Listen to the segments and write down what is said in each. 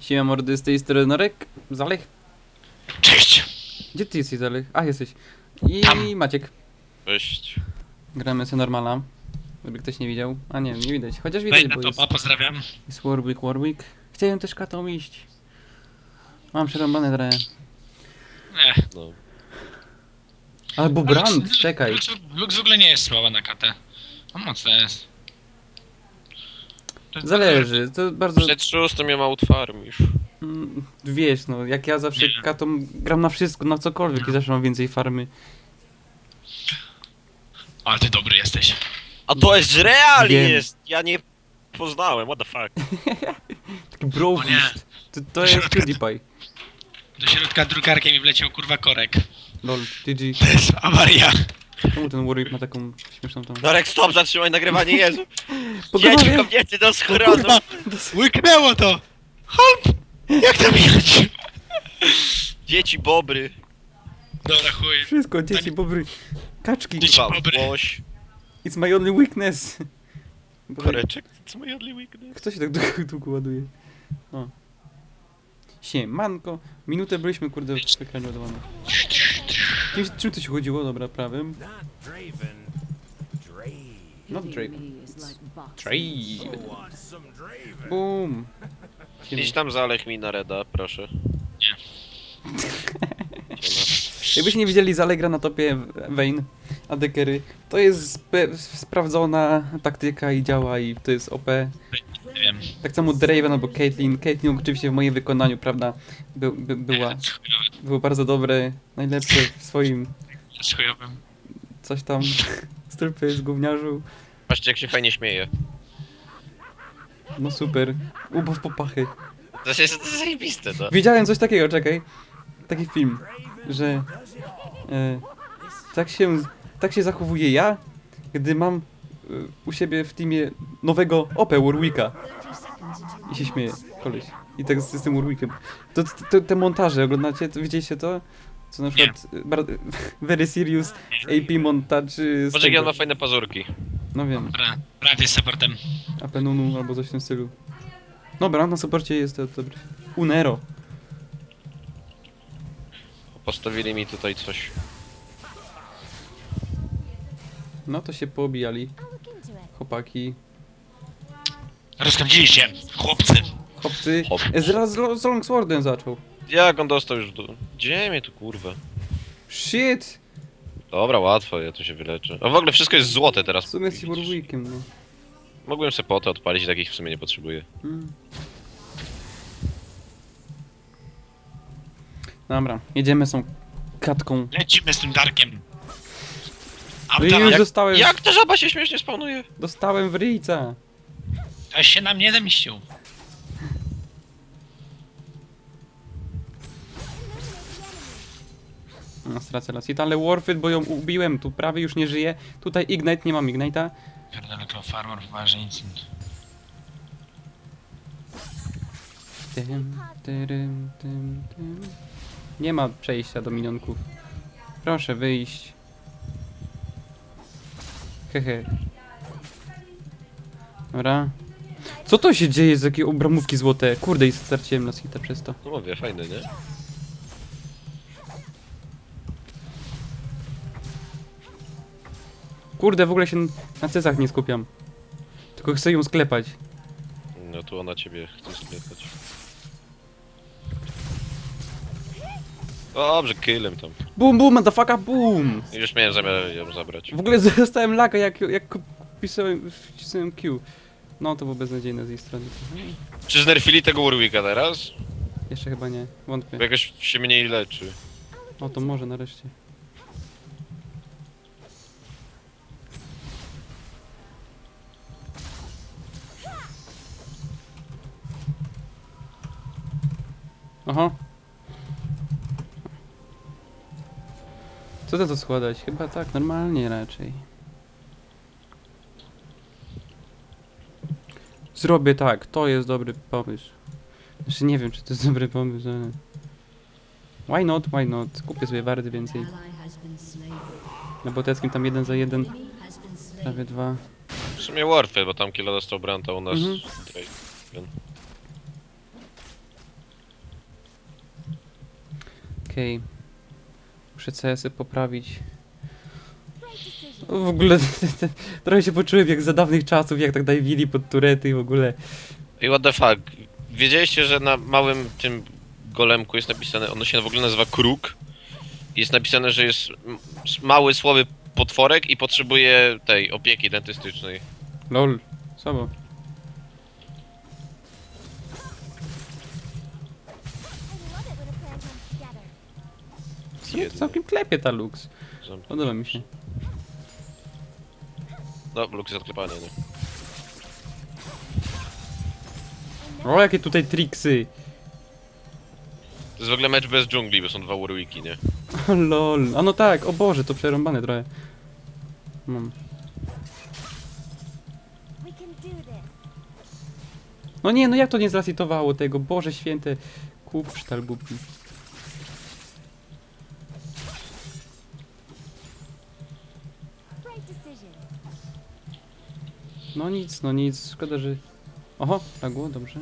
Siema mordy, z tej strony Norek, Zalech. Cześć! Gdzie ty jesteś Zalech? A, jesteś. I Tam. Maciek. Cześć. Gramy sobie normala. Żeby ktoś nie widział. A nie, nie widać. Chociaż Wejdź widać, na bo jest, topa, pozdrawiam. jest Warwick, Warwick. Chciałem też katą iść. Mam przerąbane trochę. Nie. No. Albo Brand, czekaj. Lux, Lux w ogóle nie jest słaba na katę. On mocno jest. To Zależy, to bardzo... Przed szóstym ja mało farmisz. Mm, Wiesz, no, jak ja zawsze Nie. katą gram na wszystko, na cokolwiek i zawsze mam więcej farmy. Ale ty dobry jesteś. A to jest real Wiem. jest! Ja nie poznałem, what the fuck. Taki brofist. To, to jest. PewDiePie. Do środka drukarkiem mi wleciał kurwa korek. Lol, GG. To jest awaria. Czemu ten Warwick ma taką śmieszną tą... Norek, stop, zatrzymaj nagrywanie, Jezu! Pogodowie. Dzieci kobiety do schronu! Kurwa! Łyknęło to! Help! Jak to mijać? Dzieci bobry! Dobra, chuj. Wszystko, dzieci, bobry, kaczki. Dzieci Dwa, bobry. łoś, It's my only weakness. koreczek. Co mój only weakness? Kto się tak długo, długo ładuje? O. Siemanko. Minutę byliśmy, kurde, w ekranie ładowane. Czym, czym to się chodziło? Dobra, prawym. Not Draven. Draven. Not Draven. Draven. Want some Draven? Boom. Idź tam zalech mi na reda, proszę. Nie. Jakbyście nie widzieli, Zale gra na topie Vayne, Adekery. To jest spe- sprawdzona taktyka i działa i to jest OP. Nie wiem. Tak samo Draven albo Caitlyn. Caitlyn oczywiście w moim wykonaniu, prawda, by, by, była, było bardzo dobre, najlepsze w swoim chujowym. coś tam. Stylpy z gówniarzu. Patrzcie jak się fajnie śmieje. No super. Ubaw popachy. To jest, to jest zajebiste, no. Widziałem coś takiego, czekaj. Taki film, że e, tak się tak się zachowuję ja, gdy mam e, u siebie w teamie nowego OP Warwicka. I się śmieje, koleś. I tak z, z tym Warwickiem. To, to, te montaże, oglądacie, to, widzieliście to? Co na przykład e, bar, Very Serious AP montaż z Patrz jak tego. on ma fajne pazurki. No wiem, Dobra, brat jest supportem. Apenunu albo coś w tym stylu. Dobra, na supporcie jest to dobry. Unero. Postawili mi tutaj coś. No to się poobijali. Chłopaki. Rozkręcili się, chłopcy. Chłopcy. Hop. Ezra z, lo- z Longswordem zaczął. Jak on dostał już do... Gdzie mnie tu kurwa? Shit! Dobra, łatwo, ja tu się wyleczę. A w ogóle wszystko jest złote teraz. W sumie widzisz. Warwickiem, no. Mogłem sobie potę odpalić i takich w sumie nie potrzebuję. Mm. Dobra, jedziemy z tą katką. Lecimy z tym Darkiem. A No i tam, już jak dostałem, Jak ta żaba się śmiesznie spawnuje? dostałem w ryjca. się na mnie zemścił. No, stracę lasit, ale Warfit, bo ją ubiłem, tu prawie już nie żyje. Tutaj Ignite, nie mam Ignite'a. Pierdolę, Claw Farmer, poważnie nic. Tym, tyrym, tym, tym. Nie ma przejścia do minionków. Proszę wyjść. Hehe. Dobra. Co to się dzieje z jakie obramówki złote? Kurde, i straciłem lasita przez to. No mówię, fajne, nie? Kurde, w ogóle się na cesach nie skupiam. Tylko chcę ją sklepać. No tu ona ciebie chce sklepać. Dobrze, killem tam. Boom, boom, motherfucker, boom! Już miałem zamiar ją zabrać. W ogóle dostałem laga, jak, jak wpisałem, wcisnąłem Q. No, to było beznadziejne z jej strony. Czy znerfili tego Warwicka teraz? Jeszcze chyba nie, wątpię. Bo jakoś się mniej leczy. O, to może nareszcie. Aha. Co to to składać? Chyba tak, normalnie raczej. Zrobię tak, to jest dobry pomysł. Znaczy nie wiem, czy to jest dobry pomysł, ale... Why not, why not? Kupię sobie warty więcej. Na boteckim tam jeden za jeden, prawie dwa. W sumie Warfare, bo tam killa dostał Branta u nas. Mhm. Drake. Okej. Muszę CS-y poprawić. W ogóle trochę się poczułem jak za dawnych czasów, jak tak dajwili pod turety i w ogóle. I what the fuck. Wiedzieliście, że na małym tym golemku jest napisane, ono się w ogóle nazywa kruk. Jest napisane, że jest mały, słaby potworek i potrzebuje tej opieki dentystycznej. Lol. Słabo. Jedno. Całkiem klepie ta Lux. Zam- Podoba mi się. No, luk jest odklepany, nie? O, jakie tutaj triksy. To jest w ogóle mecz bez dżungli, bo są dwa Warwicki, nie? O, lol. A no tak, o Boże, to przerąbane trochę. Mam. We can do this. No nie, no jak to nie zrasitowało tego? Boże święte. Kup sztal głupi. No nic, no nic. Szkoda, że... Oho, lagło, dobrze.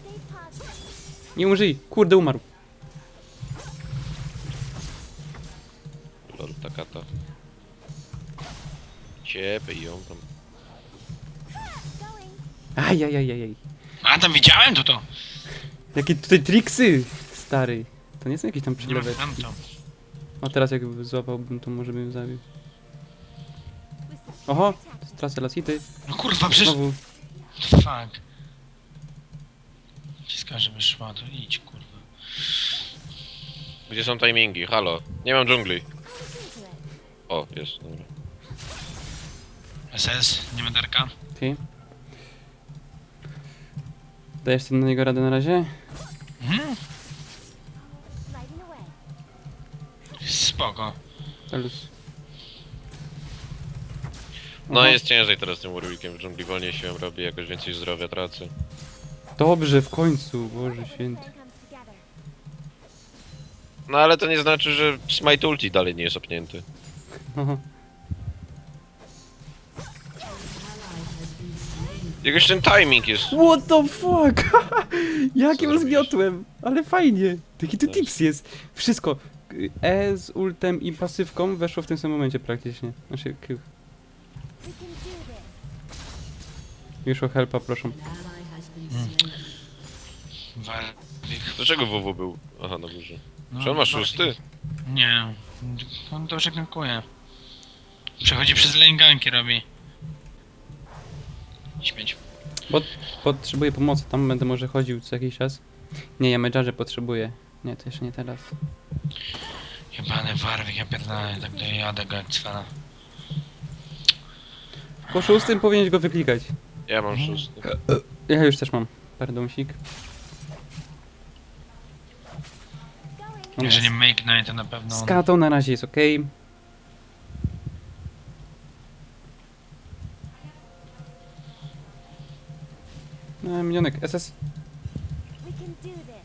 Stay positive. Nie umrzyj, kurde umarł. Lol, ta kata. Ciepy i ją tam. Ajajajajaj. A tam widziałem to to. Jakie tutaj triksy, stary. To nie są jakieś tam Nie ma przyleweczki. tam to. O, teraz jakby złapałbym, to może bym zabił. Oho, stracę lasity. No kurwa, przecież... Znowu. Fuck. Wciska, żeby szła, to idź, kurwa. Gdzie są timingi? Halo? Nie mam dżungli. O, jest, dobra. SS, nie mederka. Ty. Dajesz ty na niego radę na razie? Mhm. Spoko. No Aha. jest ciężej teraz tym Warwickiem w dżungli, wolniej się robi, jakoś więcej zdrowia tracę. Dobrze, w końcu, Boże święty. No ale to nie znaczy, że Smite Ulti dalej nie jest opnięty. Aha. Jakoś ten timing jest... What the fuck? Jakim zrobisz? Ale fajnie. Taki tu Nice. tips jest. Wszystko. E z ultem i pasywką weszło w tym samym momencie praktycznie. Znaczy, Q. Już o helpa, proszę. Dlaczego WW był? Aha, na górze. No, Czy on ma szósty? Nie. On dobrze gankuje. Przechodzi przez lane ganki robi. Śmieć. Potrzebuję pomocy, tam będę może chodził co jakiś czas. Nie, ja medżarze potrzebuję. Nie, to jeszcze nie teraz. Jebany Warwik, ja pierdolę, tak dojadę go jak cwana. Po szóstym powinieneś go wyklikać. Ja mam szósty. Ja już też mam. Pardonsik. On Jeżeli make night, to na pewno Z on... katą na razie jest ok. No, minionek SS. We can do this.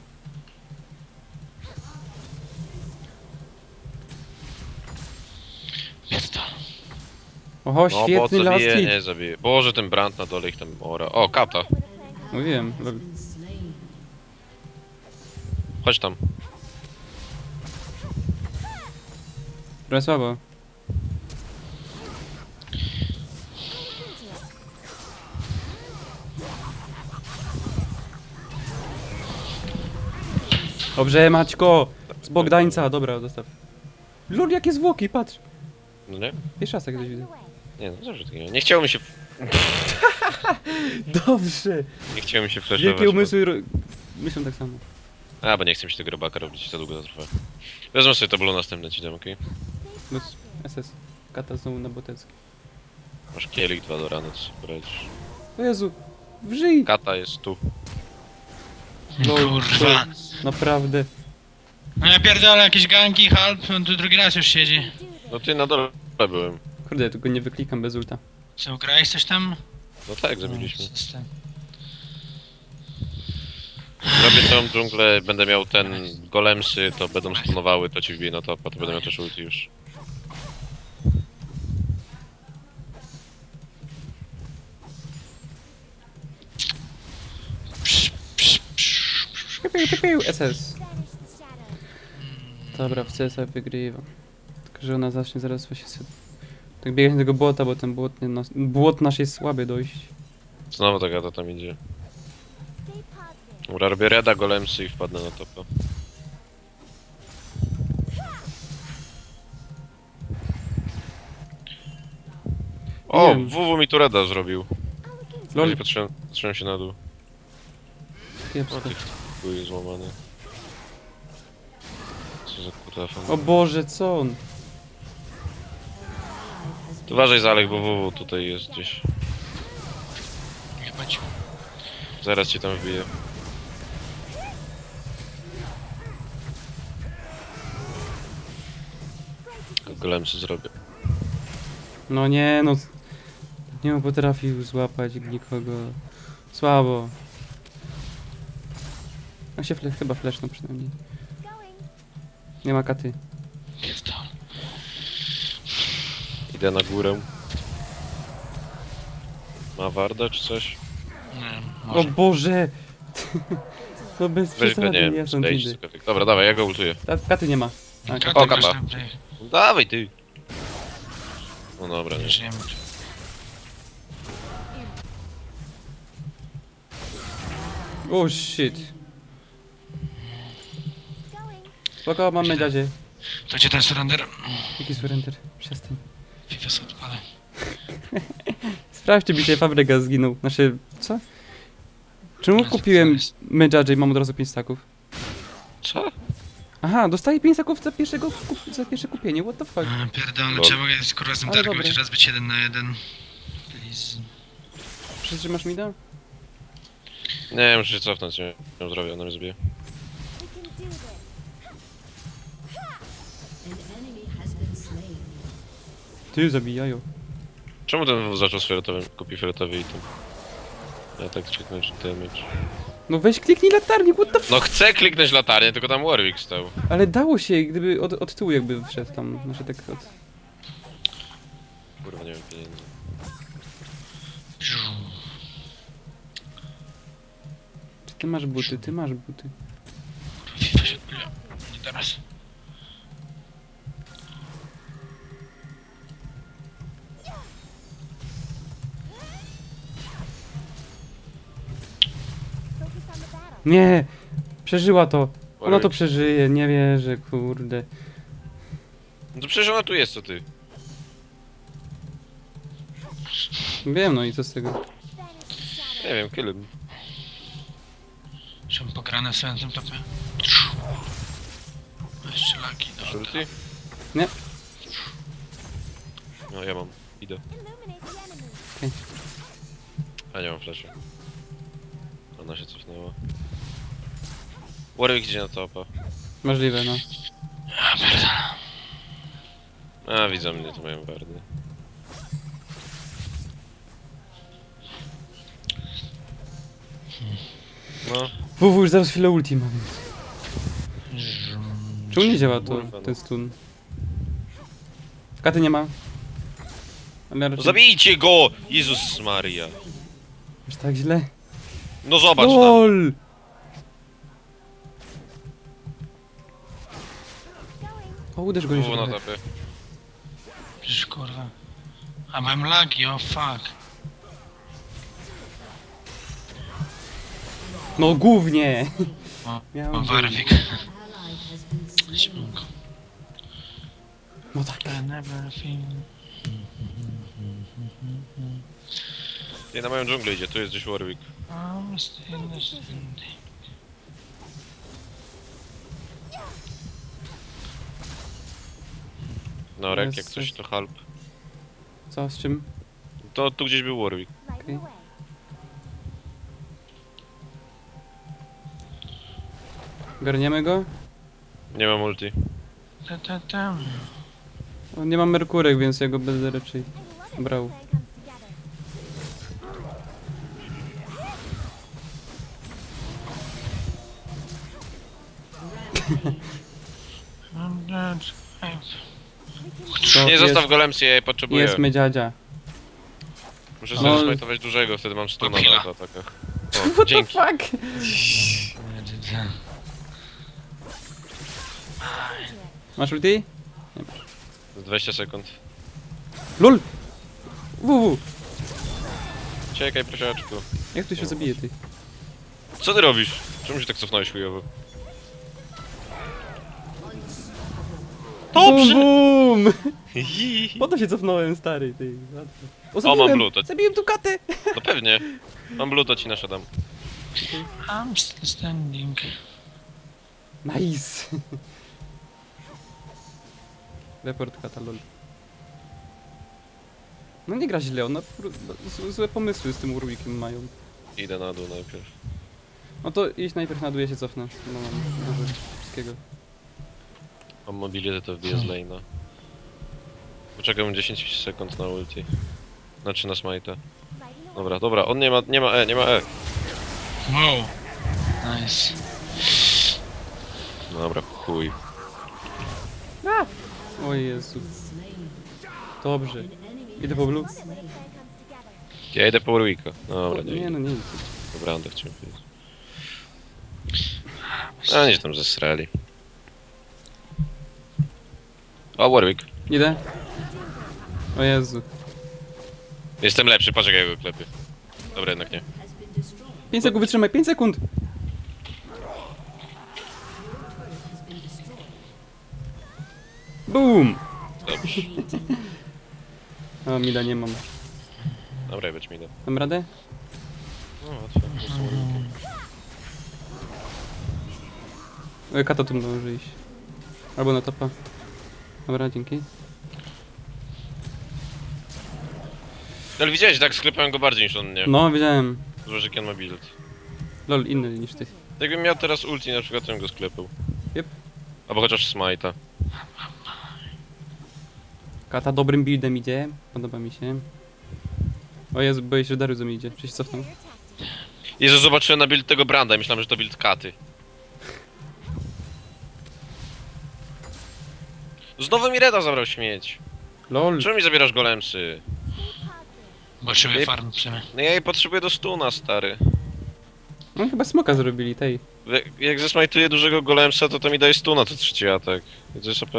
Oho, No bo świetny co last bije, hit. nie zabije. Boże, ten brand na dole ich tam ora. O, kata. With a plan comes Mówiłem. lol. Chodź tam. Trochę słabo. Dobrze, Maćko! Z Bogdańca, dobra, dostaw. Lol, jakie zwłoki, patrz. No nie? Pierwszy raz tak coś widzę. away. Nie, no zawsze takiego. Nie chciało mi się... Dobrze! Nie chciało mi się flashować. Wielkie umysły ro... myślą tak samo. bo- A, bo nie chcę mi się tego robaka robić, za długo to trwa. Wezmę sobie to było następne ci dam, okej? Luz, positive. SS. Kata znowu na botecki. Masz kielich dwa do rany, co sobie poradzisz. O Jezu! Wrzyj! Kata jest tu. Lol, Kurwa. to Naprawdę. No ja pierdolę jakieś ganki, halp, on tu drugi raz już siedzi. No ty na dole byłem. Kurde, ja tego nie wyklikam bez ulta. Czy ugrałeś coś tam? No tak, zrobiliśmy. No, z tym. Zrobię całą dżunglę, będę miał ten golemsy, to będą stunowały, to ci wbije na topa, to będę miał też ulti już. Piu, piu, SS. Dobra, w CS wygrywa. Tylko, że ona zacznie zaraz właśnie tak biegać do tego błota, bo ten błot, nie, nas, błot nasz jest słaby dojść. Znowu ta gata tam idzie. Dobra, robię reda, golemsy i wpadnę na topa. O, Nie wiem. WW mi tu reda zrobił. Lol, Lol. Patrzyłem, patrzyłem się na dół. O, kiepsko. chuj złamany. Co za kutafon. O Boże, co on? Uważaj Zalek, bo WW tutaj jest gdzieś. Nie bać. Zaraz cię tam wbiję. Golemsy zrobię. No nie, no... Nie potrafił złapać nikogo. Słabo. A się fle, chyba fleszną przynajmniej. Nie ma katy. Idę na górę. Ma warda czy coś? Nie O może. Boże! To bez Weź go, przesady, nie ja wiem, idę. z katy. Dobra, dawaj, ja go ultuję. Ta- Katy nie ma. O, masz kapa. przejechać. Dawaj ty! No dobra, nie. Żyjemy. O shit. Spoko, mamy dziadzie. To gdzie ten surrender? Jaki surrender? Przestań. FIFA sobie odpalę. Sprawdźcie, mi się Fabregas zginął. Znaczy, co? Czemu Jezu, kupiłem co jest? I mam od razu 5 staków? Co? Aha, dostaję 5 staków za, pierwszego, kup- za pierwsze kupienie, what the fuck? A, Pierdolę, Lol. trzeba jest kurwa z tym Ale targiem, dobre. raz być jeden na jeden. Please. Przytrzymasz mi da? Nie wiem, muszę się cofnąć, nie wiem, zrobię, ona mnie zbije. Ty, zabijają. Czemu ten zaczął z fioletowym, kupi fioletowy item? Ja tak kliknąć damage. No weź kliknij latarnię, what the fuck? No chcę kliknąć latarnię, tylko tam Warwick stał. Ale dało się, gdyby od, od tyłu jakby wszedł tam, znaczy tak od... Kurwa, nie wiem pieniędzy. Czy ty masz buty? Ty masz buty. FIFA się odpaliła. Nie teraz. Nie! Przeżyła to! Ona to przeżyje, nie wierzę, kurde. No to przecież ona tu jest, co ty? Wiem, no i co z tego? Nie wiem, killem. Żebym pograne na tym topie. Jeszcze laki, dobra. Ulti? Nie. No ja mam, idę. A nie mam flashy. Ona się cofnęła. Warwick idzie na topa. Możliwe, no. Ja pierdolę. A, widzą mnie, to mają wardy. No, WW już zaraz chwilę ulti mam. Czemu nie działa to, Kurwa, no. ten stun? Katy nie ma. Ale no raczej... zabijcie go! Jezus Maria. Aż tak źle? No zobacz tam. LOL! O, uderz go jeszcze na trochę. topie. Przecież kurwa. A mam lagi, o fuck. No głównie! O, Miałem o. Śmiałko. No tak. Feel... Nie, na moją dżunglę idzie, tu jest gdzieś Warwick. I'm still standing. No, rek, jak Jest coś coś. to halp. Co, z czym? To tu gdzieś był Warwick. Away. Garniemy go? Nie mam ulti. Ta, ta, ta. O, nie mam merkurek, więc ja go będę raczej... I love it Brał. when plan comes together. Can To Nie, jest, zostaw golemsy, ja je potrzebuję. Jest mydziadzia. Muszę No. sobie smajtować dużego, wtedy mam stuna na atakach. O, What the dzięki. fuck? Masz ulti? Z 20 sekund. LOL! WW! Czekaj, prosiaczku. Jak tu się zabije, ty? Co ty robisz? Czemu się tak cofnąłeś chujowo? Bum, Dobrze! bum! Po to się cofnąłem, stary, ty. O, mam blue, to- Zabiłem tu katę! No pewnie. Mam blue, to ci naszedam. I'm still standing. Nice! Report kata, lol. No nie gra źle, ona pró- z- złe pomysły z tym Urwikiem mają. Idę na dół najpierw. No to iść najpierw na dół, ja się cofnę. No mam dużo wszystkiego. Mam mobility, to wbiję z lane'a. Poczekam 10 sekund na ulti. Znaczy na a Dobra, dobra, on nie ma, nie ma E, nie ma E. Wow. Nice. Dobra, chuj. O Jezu. Dobrze. Idę po blue. Ja idę po Warwicka. Dobra, nie, nie idę. no, nie. Dobra, Andę chciałem powiedzieć. A nie tam zesrali. O, Warwick. Idę. O Jezu. Jestem lepszy, patrz jak ja go klepię. Dobra, jednak nie. has been destroyed. 5 sekund, wytrzymaj, 5 sekund! Boom! Dobrze. O, mida nie mam. Dobra, być mi da. Dam radę? No, łatwo. Jestem Warwickiem. O, kata tu może iść. Albo na topa. Dobra, dzięki. Ale widziałeś, tak sklepałem go bardziej niż on nie. No, wiedziałem. Złoży jaki on ma build. Lol, inny niż ty. Jakbym miał teraz ulti, na przykład to bym go sklepał. Yep. Albo chociaż smite'a. Kata dobrym buildem idzie. Podoba mi się. O Jezu, boję się, że Darius mnie idzie. Się cofnął? Jezu, zobaczyłem na build tego Branda i myślałem, że to build katy. Znowu mi Reda zabrał śmieć. LOL! Czemu mi zabierasz golemsy? Bo trzeba Ej. farm przemy. No ja jej potrzebuję do stuna, stary. No chyba smoka zrobili, tej. Jak- Jak zesmajtuję dużego golemsa, to to mi daje stuna, to trzeci atak. I to jest OP.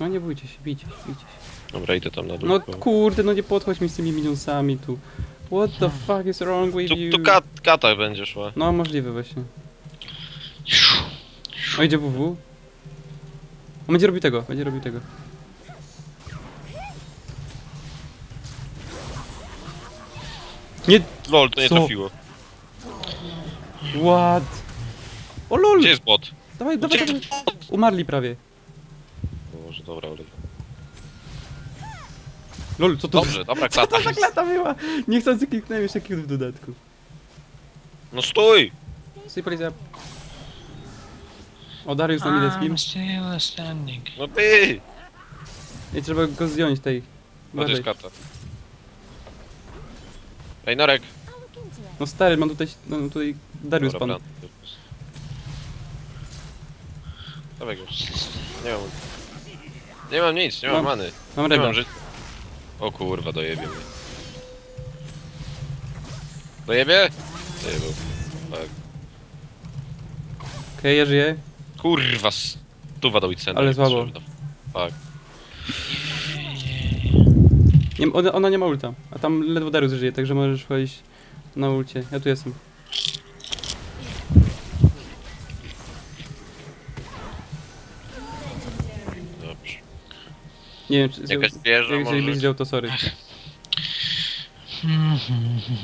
No nie bójcie się, bijcie się, bijcie się. Dobra, idę tam na dół. No bo- kurde, no nie podchodź mi z tymi minionsami tu. What the fuck is wrong with Tu, you? tu kat, kata będzie szła. No możliwe właśnie. O idzie WW. On będzie robił tego, będzie robił tego. Nie, Lol, to nie Co? trafiło. what? O lol! Gdzie jest bot? Dawaj, dawaj, dawaj. Umarli prawie. Boże, dobra, ale... Lol, co to Dobrze, dobra, Co klata. to za klata była? Niechcący kliknąłem jeszcze kill w dodatku. No stój! Stay police up. O, Darius na niemieckim. I'm still standing. No ty! I trzeba go zdjąć tej. No to jest kata. Ej, Norek. I'll look into it. No stary, mam tutaj, no, tutaj Darius Dobra, pan. plan. Dawaj go. Nie mam... Nie mam nic, nie mam Mam- many. Mam Nie mam życia. O kurwa, dojebie mnie. Dojebie? Dojebał. Tak. Okej, ja żyję. Kurwa, stuwa do Wicena. Ale słabo. Tak. Nie, ona, ona nie ma ulta, a tam ledwo Darius żyje, także możesz wejść na ulcie. Ja tu jestem. Nie wiem, czy... Jakaś wieża jak jeżeli byś może? zdjął, to sorry.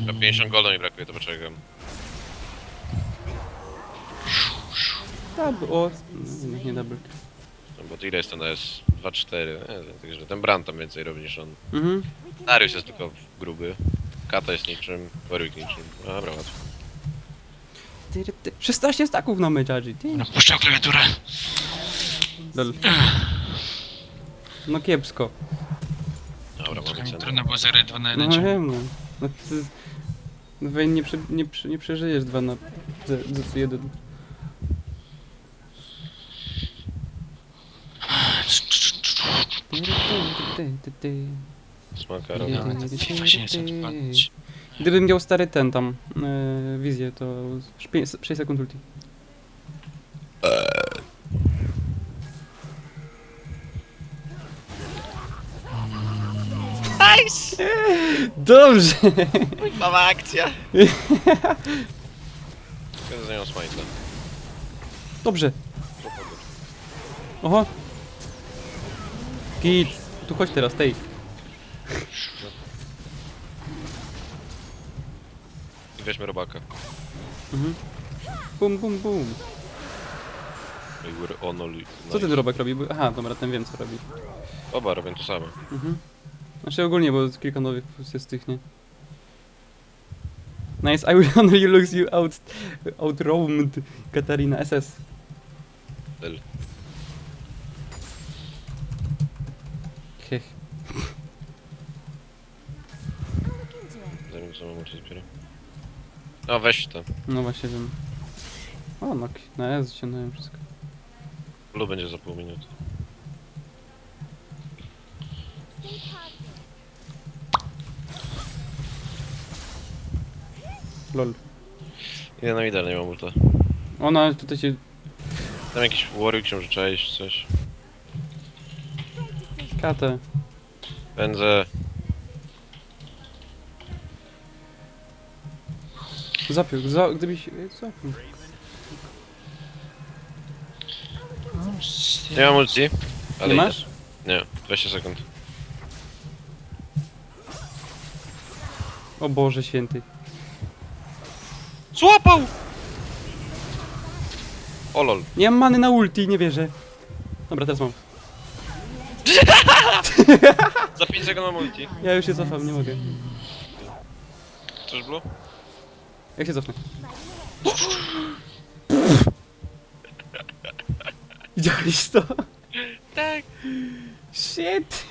Na 50 golda mi brakuje, to poczekam. Double, o, no, nie, nie double. No bo to ile jest ten S? 2-4. Nie, także ten Brand tam więcej robi niż on. Mhm. Darius jest tylko gruby. Kata jest niczym, Warwick niczym. No Dobra, łatwo. Ty, ty, ty, 16 staków na meczarzy, ty. No, puszczał klawiaturę. Lol. No kiepsko. Dobra, Trochę mi trudno było zagrać 2 na No 1. wiem, no. No ty... No Wayne, nie, prze, nie, prze, nie przeżyjesz dwa na... Z, z jeden. Cz, cz, cz. Smaka Nie, robię. nie, nie, FIFA się nie chce odpalić. Gdybym miał stary ten tam, e, wizję, to 6 sekund ulti. Dobrze! Mała akcja! Kiedy zajął smajta. Dobrze. Oho. Git. Tu chodź teraz, tej. I weźmy robaka. Mhm. Bum, bum, bum. We were only... Co ten robak robi? Aha, dobra, ten wiem co robi. Oba robią to samo. Mhm. Znaczy ogólnie, bo kilka nowych jest tych, nie? Nice, I will honor you looks you out, outroamed Katarina SS. L. Zajmę co mam uczyć dopiero. No weź to. No właśnie wiem. O, no, na S ściągnąłem wszystko. Blue będzie za pół minuty. Stay positive. Lol. Idę na midal, nie mam ulta. Ona tutaj się... Tam jakiś warrior książyczałeś czy coś. Great decision. Katę. Pędzę. Zapił, za, gdybyś... Zapił. Nie mam ulti. Ale Nie idę. masz? Nie, 20 sekund. O Boże święty. Złapał! O lol. Nie mam many na ulti, nie wierzę. Dobra, teraz mam. Za 5 sekund mam ulti. Ja już się cofam, nie mogę. Chcesz blue? Jak się cofnę? Widziałeś to? Tak. Shit!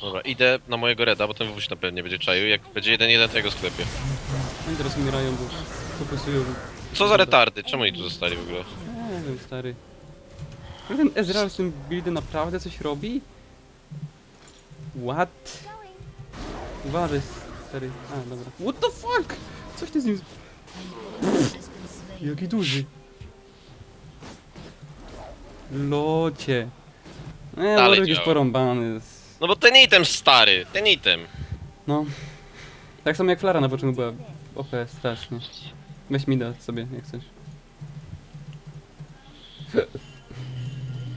Dobra, idę na mojego reda, bo ten wuś na pewno nie będzie czaił. Jak będzie jeden jeden, to ja go sklepię. Oni teraz umierają, bo fokusują. Co za retardy? Czemu oni tu zostali w ogóle? Nie wiem, stary. Ale ten Ezreal z tym buildem naprawdę coś robi? What? Uważaj, stary. A, dobra. What the fuck? Coś ty z nim... z- Jaki duży. Locie. Nie, Dalej Warwick jest działa. porąbany. No bo ten item stary, ten item. No. Tak samo jak Flara na początku była OP strasznie. Weź mi da sobie, jak chcesz.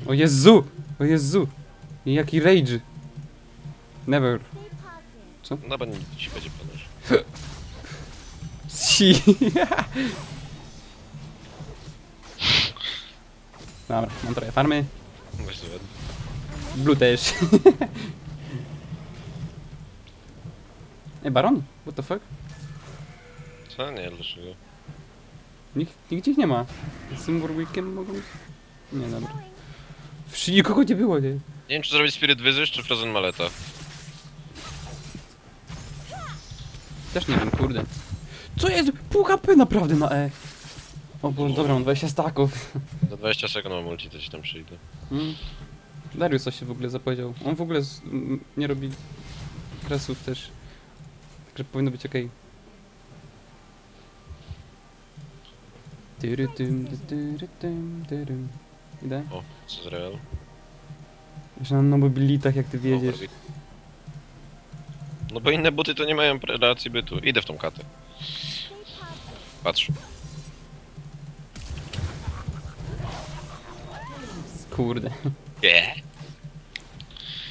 O Jezu! O Jezu! Jaki rage! Never. Positive. No bo nic ci będzie podać. Si. Dobra, mam trochę farmy. Sobie. Blue też. Ej, Baron? What the fuck? Co? Nie, dlaczego? Nikt, nigdzie ich nie ma. Z tym Warwickiem mogą... Nie, dobra. Going. W nikogo nie było, nie? Nie wiem, czy zrobić Spirit Wyzysz, czy Frozen Maleta. Też nie wiem, kurde. Co jest? Pół HP naprawdę na E. O Boże, dobra, mam 20 staków. Za 20 sekund mam ulti, to ci tam przyjdę. Mm. Darius coś się w ogóle zapowiedział. On w ogóle z, m, nie robi kresów też. Także powinno być okej. Tyry tym, ty- tyry tym, tyrym. Idę? O, co z Real? Jeszcze na mobilitach jak ty wiedziesz. No bo inne buty to nie mają racji bytu. Idę w tą katę. Patrz. Kurde. Nie.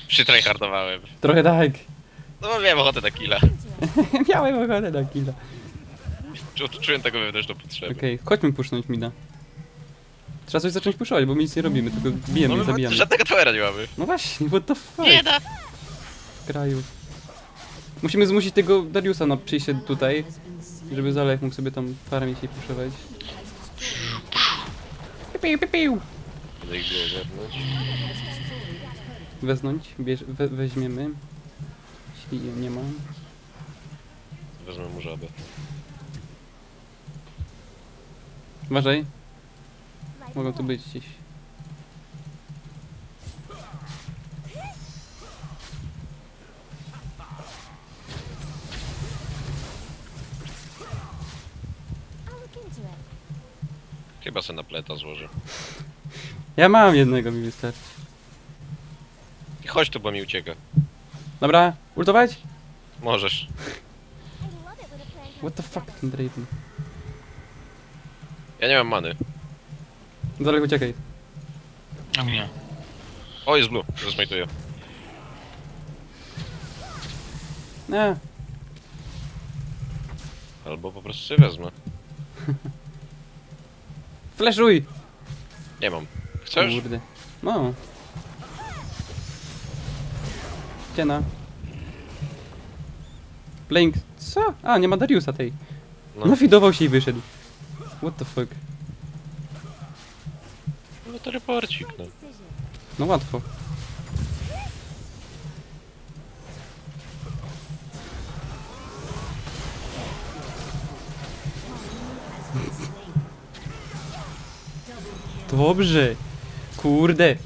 Przytryhardowałem. Trochę tak. No bo miałem ochotę na killa. Miałem ochotę na killa. Czu- Czułem taką wewnętrzną potrzebę. Okej, chodźmy pusznąć mida. Trzeba coś zacząć puszować, bo my nic nie robimy, tylko bijemy No i my zabijamy. żadnego towera nie mamy. No właśnie, what the fuck? Bieda! W kraju. Musimy zmusić tego Dariusa na przyjście tutaj, żeby Zalek mógł sobie tam farmić i puszować. Piu, piu, piu. Będę ich było ogarnąć. Weznąć, bierz, we, weźmiemy. Jeśli jej nie ma. Wezmę mu żabę. Uważaj. Mogą tu być gdzieś. Chyba se na pleta złoży. Ja mam jednego, mi wystarczy. Chodź tu, bo mi ucieka. Dobra, ultować? Możesz. What the fuck, ten Draven? Ja nie mam many. Daleko uciekaj. Ognia. O, jest blue. Rozmajtuję. Nie. Albo po prostu sobie wezmę. Flashuj! Nie mam. Chcesz? Kurde. No. Ciena. Blink. Co? A, nie ma Dariusa tej. No. Nafidował się i wyszedł. What the fuck? No to reporcik, no. No łatwo. Dobrze. Kurde.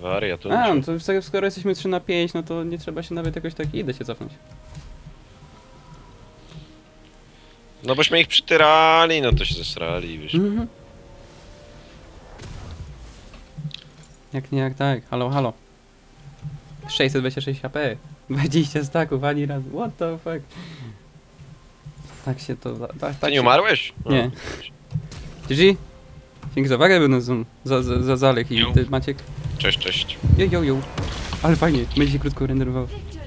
Wariat. A, no to sk- skoro jesteśmy 3 na 5, no to nie trzeba się nawet jakoś tak idę się cofnąć. No bośmy ich przytyrali, no to się zesrali, wiesz. Mhm. Jak nie, jak tak. Halo, halo. 626 HP. 20 staków, ani razu. What the fuck? Tak się to... za- Tak, Ty tak nie się... umarłeś? No. Nie. GG. Dzięki za uwagę, był za, za, za, za Zalek i ty Maciek. Cześć, cześć. Jo, jo, jo. Ale fajnie, będzie się krótko renderowało. Victory.